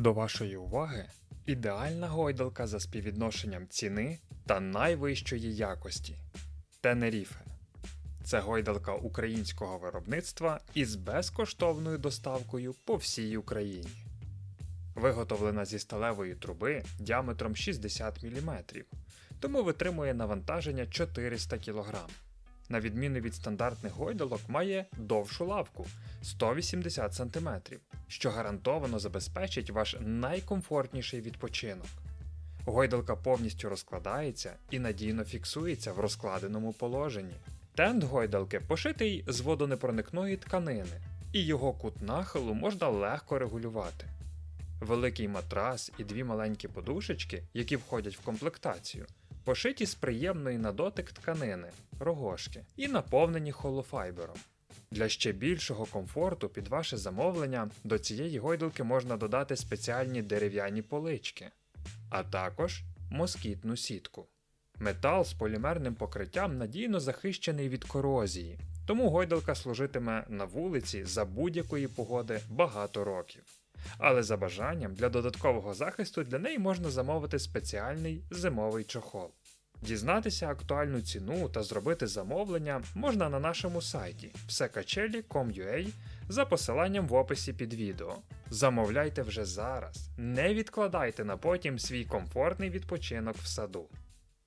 До вашої уваги ідеальна гойдалка за співвідношенням ціни та найвищої якості Тенеріфе. Це гойдалка українського виробництва із безкоштовною доставкою по всій Україні. Виготовлена зі сталевої труби діаметром 60 мм, тому витримує навантаження 400 кг. На відміну від стандартних гойдалок, має довшу лавку 180 см, що гарантовано забезпечить ваш найкомфортніший відпочинок. Гойдалка повністю розкладається і надійно фіксується в розкладеному положенні. Тент гойдалки пошитий з водонепроникної тканини, і його кут нахилу можна легко регулювати. Великий матрас і дві маленькі подушечки, які входять в комплектацію, пошиті з приємної на дотик тканини, рогошки і наповнені холофайбером. Для ще більшого комфорту під ваше замовлення до цієї гойдалки можна додати спеціальні дерев'яні полички, а також москітну сітку. Метал з полімерним покриттям надійно захищений від корозії, тому гойдалка служитиме на вулиці за будь-якої погоди багато років. Але за бажанням для додаткового захисту для неї можна замовити спеціальний зимовий чохол. Дізнатися актуальну ціну та зробити замовлення можна на нашому сайті всекачелі.com.ua за посиланням в описі під відео. Замовляйте вже зараз, не відкладайте на потім свій комфортний відпочинок в саду.